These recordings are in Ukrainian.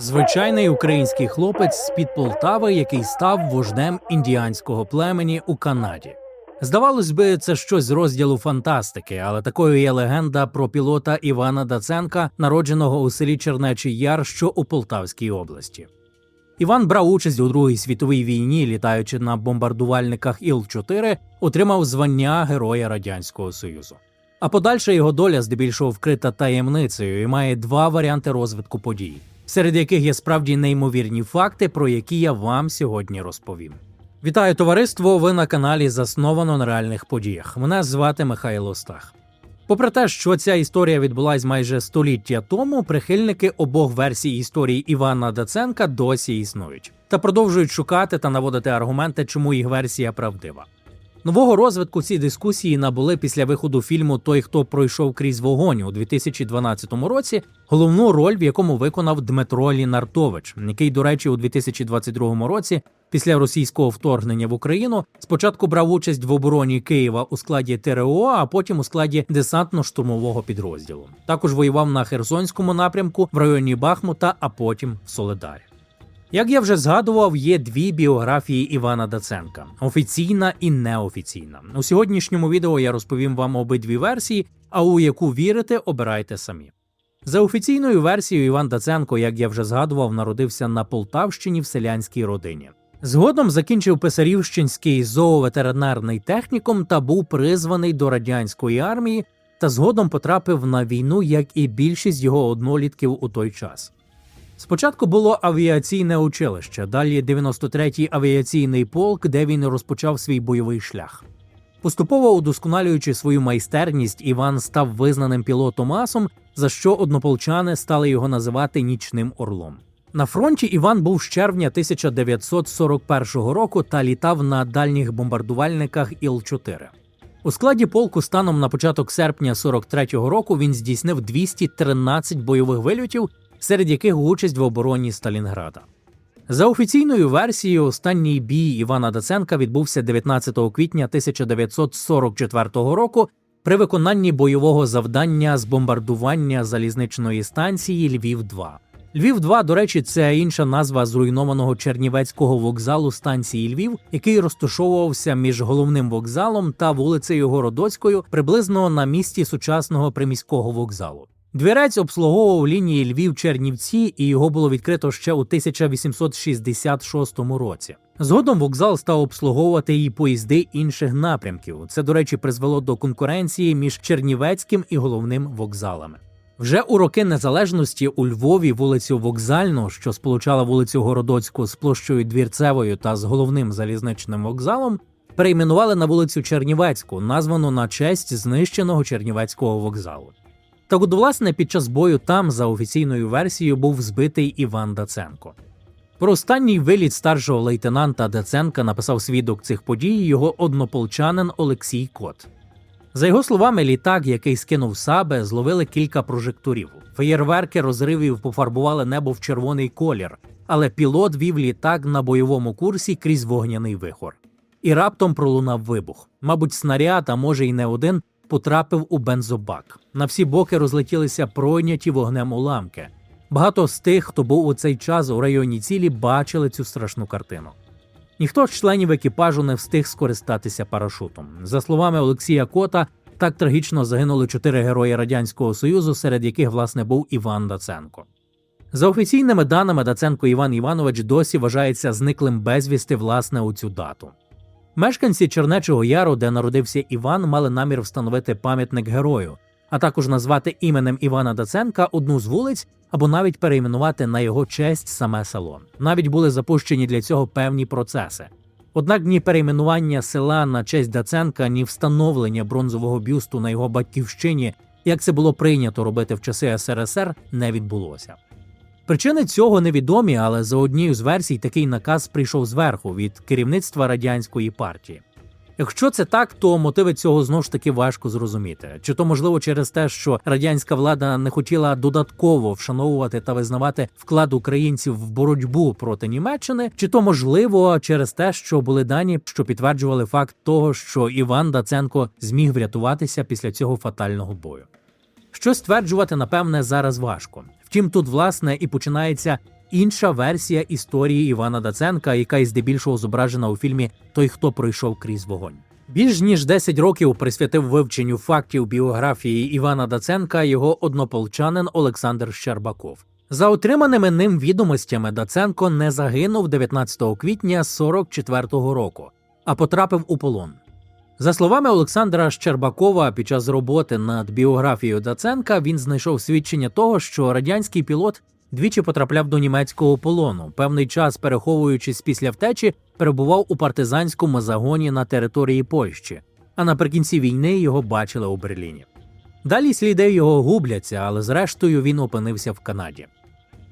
Звичайний український хлопець з-під Полтави, який став вождем індіанського племені у Канаді. Здавалось би, це щось з розділу фантастики, але такою є легенда про пілота Івана Даценка, народженого у селі Чернечий Яр, що у Полтавській області. Іван брав участь у Другій світовій війні, літаючи на бомбардувальниках Іл-4, отримав звання Героя Радянського Союзу. А подальша його доля здебільшого вкрита таємницею і має два варіанти розвитку подій, серед яких є справді неймовірні факти, про які я вам сьогодні розповім. Вітаю товариство! Ви на каналі Засновано на реальних подіях. Мене звати Михайло Стах. Попри те, що ця історія відбулась майже століття тому, прихильники обох версій історії Івана Даценка досі існують та продовжують шукати та наводити аргументи, чому їх версія правдива. Нового розвитку ці дискусії набули після виходу фільму Той, хто пройшов крізь вогонь у 2012 році, головну роль в якому виконав Дмитро Лінартович, який, до речі, у 2022 році, після російського вторгнення в Україну, спочатку брав участь в обороні Києва у складі ТРО, а потім у складі десантно-штурмового підрозділу. Також воював на Херсонському напрямку в районі Бахмута, а потім в Соледарі. Як я вже згадував, є дві біографії Івана Даценка: офіційна і неофіційна. У сьогоднішньому відео я розповім вам обидві версії, а у яку вірите, обирайте самі. За офіційною версією, Іван Даценко, як я вже згадував, народився на Полтавщині в селянській родині. Згодом закінчив Писарівщинський зооветеринарний технікум та був призваний до радянської армії, та згодом потрапив на війну, як і більшість його однолітків у той час. Спочатку було авіаційне училище, далі 93-й авіаційний полк, де він розпочав свій бойовий шлях. Поступово удосконалюючи свою майстерність, Іван став визнаним пілотом асом, за що однополчани стали його називати нічним орлом. На фронті Іван був з червня 1941 року та літав на дальніх бомбардувальниках Іл-4. У складі полку станом на початок серпня 43-го року він здійснив 213 бойових вильотів, серед яких участь в обороні Сталінграда. За офіційною версією, останній бій Івана Даценка відбувся 19 квітня 1944 року при виконанні бойового завдання з бомбардування залізничної станції Львів 2 Львів 2 до речі, це інша назва зруйнованого Чернівецького вокзалу станції Львів, який розташовувався між головним вокзалом та вулицею Городоцькою приблизно на місці сучасного приміського вокзалу. Двірець обслуговував лінії Львів-Чернівці, і його було відкрито ще у 1866 році. Згодом вокзал став обслуговувати і поїзди інших напрямків. Це, до речі, призвело до конкуренції між Чернівецьким і головним вокзалами. Вже у роки незалежності у Львові вулицю Вокзальну, що сполучала вулицю Городоцьку з площею Двірцевою та з головним залізничним вокзалом, перейменували на вулицю Чернівецьку, названу на честь знищеного Чернівецького вокзалу. Так от, власне, під час бою там, за офіційною версією, був збитий Іван Даценко. Про останній виліт старшого лейтенанта Даценка написав свідок цих подій його однополчанин Олексій Кот. За його словами, літак, який скинув сабе, зловили кілька прожекторів. Феєрверки розривів пофарбували небо в червоний колір, але пілот вів літак на бойовому курсі крізь вогняний вихор. І раптом пролунав вибух. Мабуть, снаряд, а може й не один, потрапив у бензобак. На всі боки розлетілися пройняті вогнем уламки. Багато з тих, хто був у цей час у районі цілі, бачили цю страшну картину. Ніхто з членів екіпажу не встиг скористатися парашутом. За словами Олексія Кота, так трагічно загинули чотири герої Радянського Союзу, серед яких, власне, був Іван Даценко. За офіційними даними, Даценко Іван Іванович досі вважається зниклим безвісти власне у цю дату. Мешканці Чернечого Яру, де народився Іван, мали намір встановити пам'ятник герою, а також назвати іменем Івана Даценка одну з вулиць або навіть перейменувати на його честь саме село. Навіть були запущені для цього певні процеси. Однак ні перейменування села на честь Даценка, ні встановлення бронзового бюсту на його батьківщині, як це було прийнято робити в часи СРСР, не відбулося. Причини цього невідомі, але за однією з версій такий наказ прийшов зверху від керівництва радянської партії. Якщо це так, то мотиви цього знову ж таки важко зрозуміти. Чи то можливо через те, що радянська влада не хотіла додатково вшановувати та визнавати вклад українців в боротьбу проти Німеччини, чи то можливо через те, що були дані, що підтверджували факт того, що Іван Даценко зміг врятуватися після цього фатального бою. Що стверджувати, напевне, зараз важко. Втім, тут власне і починається інша версія історії Івана Даценка, яка і здебільшого зображена у фільмі Той, хто пройшов крізь вогонь. Більш ніж 10 років присвятив вивченню фактів біографії Івана Даценка його однополчанин Олександр Щербаков. За отриманими ним відомостями, Даценко не загинув 19 квітня 44-го року, а потрапив у полон. За словами Олександра Щербакова, під час роботи над біографією Даценка він знайшов свідчення того, що радянський пілот двічі потрапляв до німецького полону. Певний час, переховуючись після втечі, перебував у партизанському загоні на території Польщі, а наприкінці війни його бачили у Берліні. Далі сліди його губляться, але зрештою він опинився в Канаді.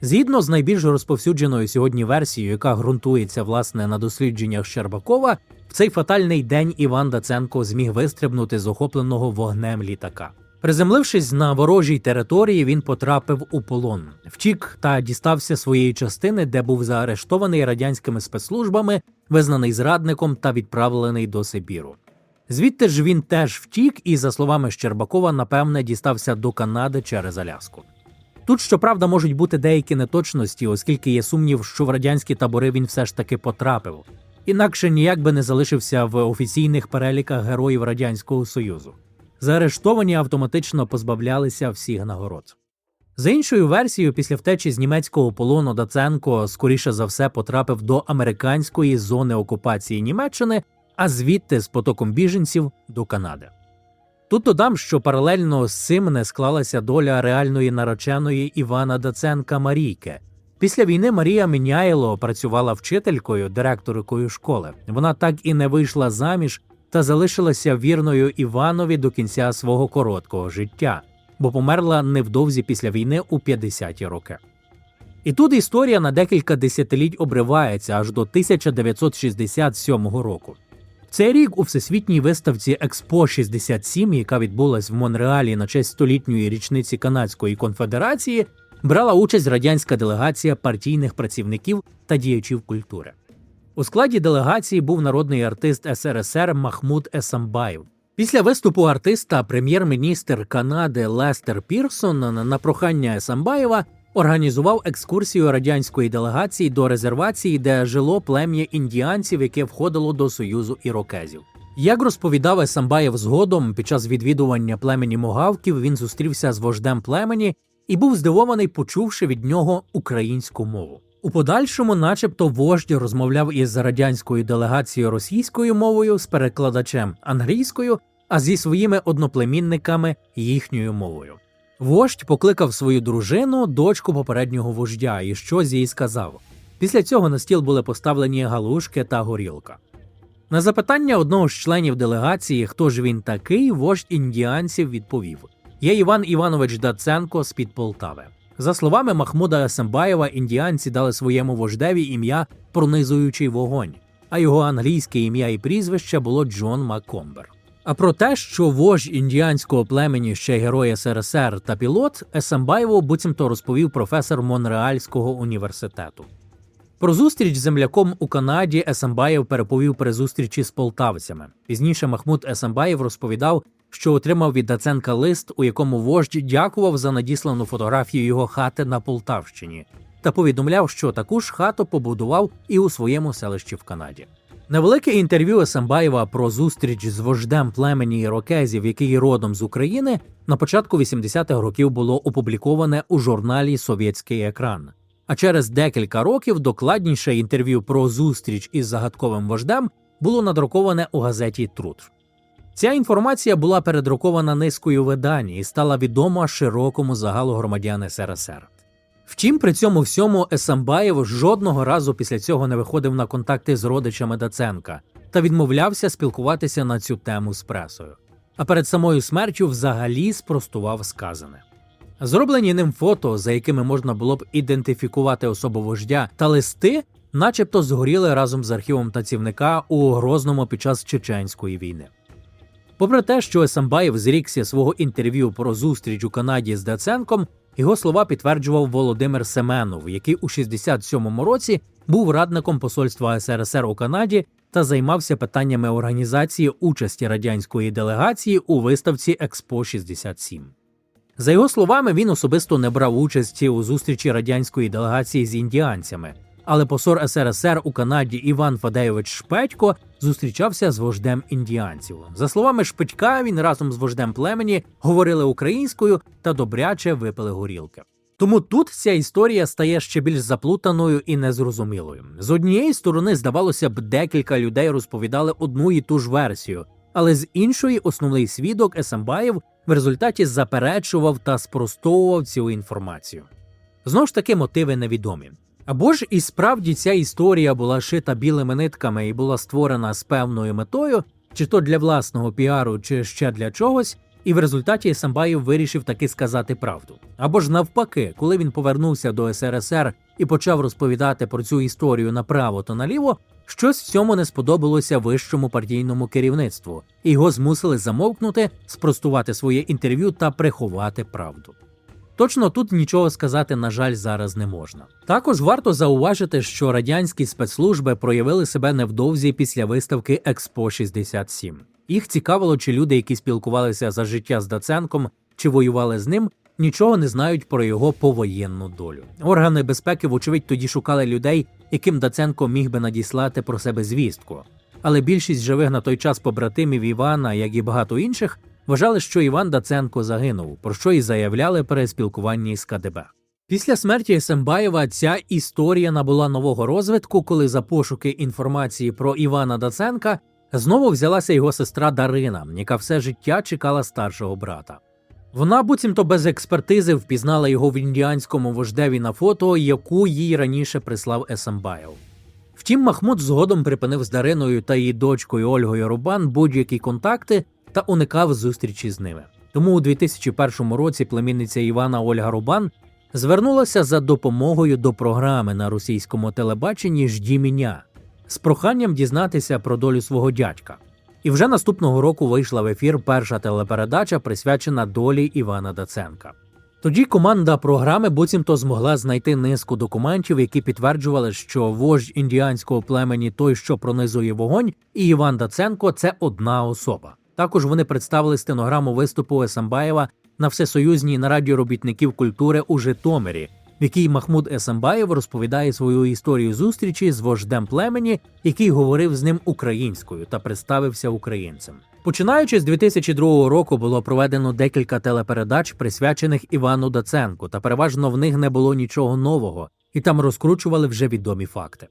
Згідно з найбільш розповсюдженою сьогодні версією, яка ґрунтується власне на дослідженнях Щербакова, цей фатальний день Іван Даценко зміг вистрибнути з охопленого вогнем літака. Приземлившись на ворожій території, він потрапив у полон, втік та дістався своєї частини, де був заарештований радянськими спецслужбами, визнаний зрадником та відправлений до Сибіру. Звідти ж він теж втік і, за словами Щербакова, напевне, дістався до Канади через Аляску. Тут, щоправда, можуть бути деякі неточності, оскільки є сумнів, що в радянські табори він все ж таки потрапив, інакше ніяк би не залишився в офіційних переліках героїв Радянського Союзу. Заарештовані автоматично позбавлялися всіх нагород. За іншою версією, після втечі з німецького полону Даценко скоріше за все потрапив до американської зони окупації Німеччини, а звідти з потоком біженців до Канади. Тут додам, що паралельно з цим не склалася доля реальної нареченої Івана Даценка Марійки. Після війни Марія Міняйло працювала вчителькою, директоркою школи. Вона так і не вийшла заміж та залишилася вірною Іванові до кінця свого короткого життя, бо померла невдовзі після війни у 50-ті роки. І тут історія на декілька десятиліть обривається аж до 1967 року. Цей рік у всесвітній виставці Експо 67, яка відбулась в Монреалі на честь столітньої річниці Канадської конфедерації, брала участь радянська делегація партійних працівників та діячів культури. У складі делегації був народний артист СРСР Махмуд Есамбаєв. Після виступу артиста прем'єр-міністр Канади Лестер Пірсон на прохання Есамбаєва організував екскурсію радянської делегації до резервації, де жило плем'я індіанців, яке входило до союзу ірокезів. Як розповідав Есамбаєв згодом, під час відвідування племені могавків він зустрівся з вождем племені і був здивований, почувши від нього українську мову. У подальшому, начебто, вождь розмовляв із радянською делегацією російською мовою з перекладачем англійською, а зі своїми одноплемінниками їхньою мовою. Вождь покликав свою дружину, дочку попереднього вождя, і щось їй сказав. Після цього на стіл були поставлені галушки та горілка. На запитання одного з членів делегації, хто ж він такий, вождь індіанців відповів: Я Іван Іванович Даценко з під Полтави. За словами Махмуда Асамбаєва, індіанці дали своєму вождеві ім'я пронизуючий вогонь, а його англійське ім'я і прізвище було Джон Маккомбер. А про те, що вождь індіанського племені ще герой СРСР та пілот, Есамбаєву буцімто розповів професор Монреальського університету. Про зустріч з земляком у Канаді Есамбаєв переповів при зустрічі з полтавцями. Пізніше Махмуд Есамбаєв розповідав, що отримав від Даценка лист, у якому вождь дякував за надіслану фотографію його хати на Полтавщині, та повідомляв, що таку ж хату побудував і у своєму селищі в Канаді. Невелике інтерв'ю Есамбаєва про зустріч з вождем племені ірокезів, який родом з України, на початку 80-х років було опубліковане у журналі Совєтський екран. А через декілька років докладніше інтерв'ю про зустріч із загадковим вождем було надруковане у газеті Труд. Ця інформація була передрукована низкою видань і стала відома широкому загалу громадян СРСР. Втім, при цьому всьому Есамбаєв жодного разу після цього не виходив на контакти з родичами Даценка та відмовлявся спілкуватися на цю тему з пресою. А перед самою смертю взагалі спростував сказане. Зроблені ним фото, за якими можна було б ідентифікувати особу вождя, та листи, начебто згоріли разом з архівом тацівника у Грозному під час чеченської війни. Попри те, що Есамбаєв зрікся свого інтерв'ю про зустріч у Канаді з Даценком, його слова підтверджував Володимир Семенов, який у 67-му році був радником посольства СРСР у Канаді та займався питаннями організації участі радянської делегації у виставці Експо 67 За його словами, він особисто не брав участі у зустрічі радянської делегації з індіанцями, але посол СРСР у Канаді Іван Фадеєвич Шпетько зустрічався з вождем індіанців. За словами Шпетька, він разом з вождем племені говорили українською та добряче випили горілки. Тому тут ця історія стає ще більш заплутаною і незрозумілою. З однієї сторони, здавалося б, декілька людей розповідали одну і ту ж версію, але з іншої основний свідок Есамбаєв в результаті заперечував та спростовував цю інформацію. Знову ж таки, мотиви невідомі. Або ж і справді ця історія була шита білими нитками і була створена з певною метою, чи то для власного піару, чи ще для чогось, і в результаті Самбаєв вирішив таки сказати правду. Або ж навпаки, коли він повернувся до СРСР і почав розповідати про цю історію направо та наліво, щось в цьому не сподобалося вищому партійному керівництву, і його змусили замовкнути, спростувати своє інтерв'ю та приховати правду. Точно тут нічого сказати, на жаль, зараз не можна. Також варто зауважити, що радянські спецслужби проявили себе невдовзі після виставки Експо 67 Їх цікавило, чи люди, які спілкувалися за життя з Даценком чи воювали з ним, нічого не знають про його повоєнну долю. Органи безпеки, вочевидь, тоді шукали людей, яким Даценко міг би надіслати про себе звістку. Але більшість живих на той час побратимів Івана, як і багато інших, вважали, що Іван Даценко загинув, про що і заявляли при спілкуванні з КДБ. Після смерті Сембаєва ця історія набула нового розвитку, коли за пошуки інформації про Івана Даценка знову взялася його сестра Дарина, яка все життя чекала старшого брата. Вона буцімто без експертизи впізнала його в індіанському вождеві на фото, яку їй раніше прислав Есамбаєв. Втім, Махмуд згодом припинив з Дариною та її дочкою Ольгою Рубан будь-які контакти та уникав зустрічі з ними. Тому у 2001 році племінниця Івана Ольга Рубан звернулася за допомогою до програми на російському телебаченні «Жді мене» з проханням дізнатися про долю свого дядька. І вже наступного року вийшла в ефір перша телепередача, присвячена долі Івана Даценка. Тоді команда програми буцімто змогла знайти низку документів, які підтверджували, що вождь індіанського племені той, що пронизує вогонь, і Іван Даценко це одна особа. Також вони представили стенограму виступу Есамбаєва на всесоюзній нараді робітників культури у Житомирі, в якій Махмуд Есамбаєв розповідає свою історію зустрічі з вождем племені, який говорив з ним українською та представився українцем. Починаючи з 2002 року було проведено декілька телепередач, присвячених Івану Даценку, та переважно в них не було нічого нового, і там розкручували вже відомі факти.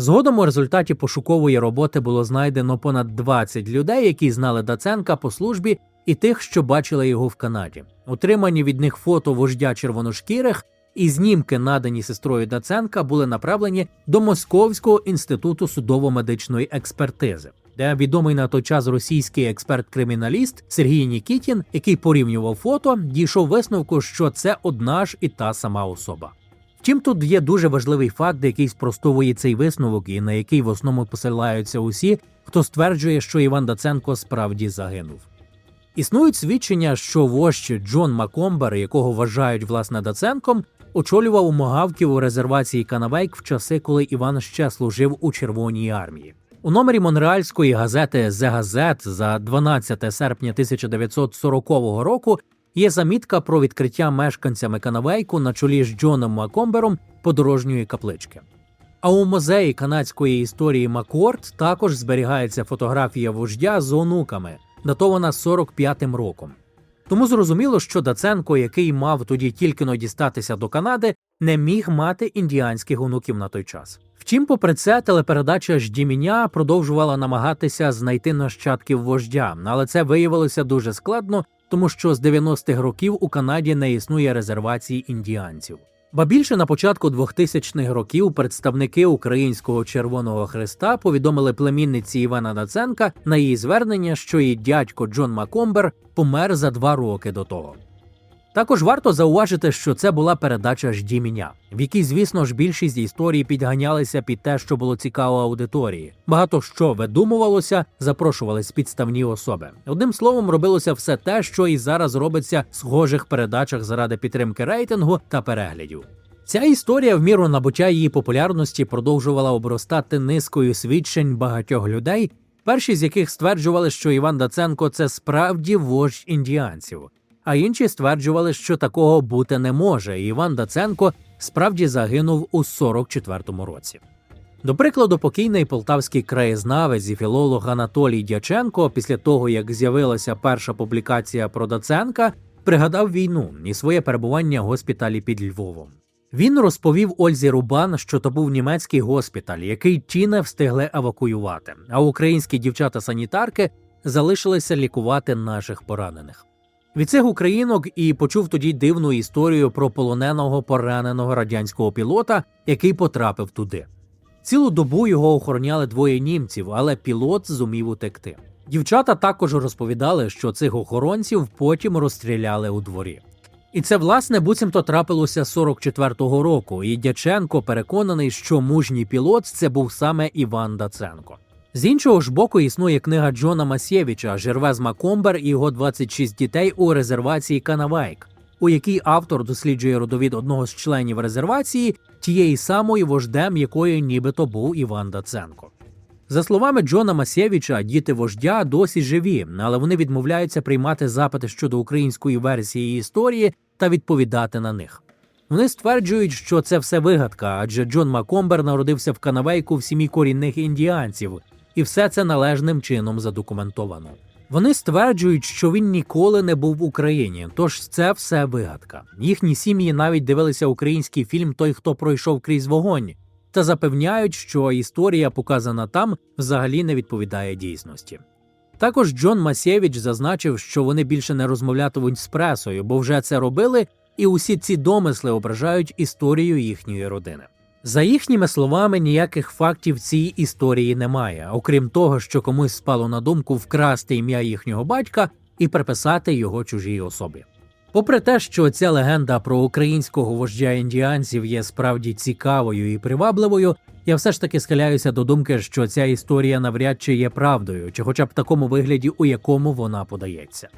Згодом у результаті пошукової роботи було знайдено понад 20 людей, які знали Даценка по службі, і тих, що бачили його в Канаді. Отримані від них фото вождя червоношкірих і знімки, надані сестрою Даценка, були направлені до Московського інституту судово-медичної експертизи, де відомий на той час російський експерт-криміналіст Сергій Нікітін, який порівнював фото, дійшов висновку, що це одна ж і та сама особа. Втім, тут є дуже важливий факт, який спростовує цей висновок, і на який в основному посилаються усі, хто стверджує, що Іван Даценко справді загинув. Існують свідчення, що вождь Джон Макомбер, якого вважають власне Даценком, очолював умагавків у резервації Канавейк в часи, коли Іван ще служив у Червоній армії. У номері монреальської газети «The Gazette» за 12 серпня 1940 року є замітка про відкриття мешканцями Канавейку на чолі з Джоном Макомбером подорожньої каплички. А у музеї канадської історії Маккорд також зберігається фотографія вождя з онуками, датована 45-м роком. Тому зрозуміло, що Даценко, який мав тоді тільки но дістатися до Канади, не міг мати індіанських онуків на той час. Втім, попри це, телепередача «Жді мене» продовжувала намагатися знайти нащадків вождя, але це виявилося дуже складно, тому що з 90-х років у Канаді не існує резервації індіанців. Ба більше на початку 2000-х років представники Українського Червоного Христа повідомили племінниці Івана Даценка на її звернення, що її дядько Джон Макомбер помер за два роки до того. Також варто зауважити, що це була передача «Жді мене», в якій, звісно ж, більшість історій підганялися під те, що було цікаво аудиторії. Багато що видумувалося, запрошувались підставні особи. Одним словом, робилося все те, що і зараз робиться в схожих передачах заради підтримки рейтингу та переглядів. Ця історія в міру набуття її популярності продовжувала обростати низкою свідчень багатьох людей, перші з яких стверджували, що Іван Даценко це справді вождь індіанців. А інші стверджували, що такого бути не може. і Іван Даценко справді загинув у 44-му році. До прикладу, покійний полтавський краєзнавець і філолог Анатолій Дяченко, після того як з'явилася перша публікація про Даценка, пригадав війну і своє перебування в госпіталі під Львовом. Він розповів Ользі Рубан, що то був німецький госпіталь, який ті не встигли евакуювати, а українські дівчата-санітарки залишилися лікувати наших поранених. Від цих українок і почув тоді дивну історію про полоненого пораненого радянського пілота, який потрапив туди. Цілу добу його охороняли двоє німців, але пілот зумів утекти. Дівчата також розповідали, що цих охоронців потім розстріляли у дворі. І це власне буцімто трапилося 44-го року, і Дяченко переконаний, що мужній пілот це був саме Іван Даценко. З іншого ж боку, існує книга Джона Масєвіча Жервез Макомбер і його 26 дітей у резервації Канавайк, у якій автор досліджує родовід одного з членів резервації, тієї самої вождем, якою нібито був Іван Даценко. За словами Джона Масєвіча, діти вождя досі живі, але вони відмовляються приймати запити щодо української версії історії та відповідати на них. Вони стверджують, що це все вигадка, адже Джон Макомбер народився в Канавейку в сім'ї корінних індіанців, і все це належним чином задокументовано. Вони стверджують, що він ніколи не був в Україні, тож це все вигадка. Їхні сім'ї навіть дивилися український фільм Той, хто пройшов крізь вогонь, та запевняють, що історія, показана там, взагалі не відповідає дійсності. Також Джон Масєвіч зазначив, що вони більше не розмовлятимуть з пресою, бо вже це робили, і усі ці домисли ображають історію їхньої родини. За їхніми словами, ніяких фактів цій історії немає, окрім того, що комусь спало на думку вкрасти ім'я їхнього батька і приписати його чужій особі. Попри те, що ця легенда про українського вождя індіанців є справді цікавою і привабливою, я все ж таки схиляюся до думки, що ця історія навряд чи є правдою, чи хоча б в такому вигляді, у якому вона подається.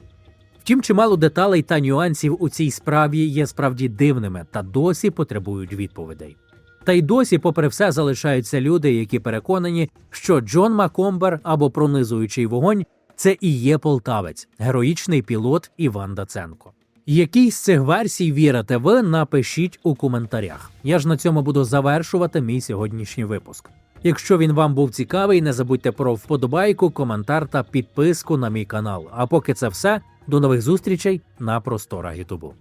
Втім, чимало деталей та нюансів у цій справі є справді дивними та досі потребують відповідей. Та й досі, попри все, залишаються люди, які переконані, що Джон Макомбер або пронизуючий вогонь це і є полтавець, героїчний пілот Іван Даценко. Якій з цих версій вірите ви, напишіть у коментарях. Я ж на цьому буду завершувати мій сьогоднішній випуск. Якщо він вам був цікавий, не забудьте про вподобайку, коментар та підписку на мій канал. А поки це все, до нових зустрічей на просторах Ютубу.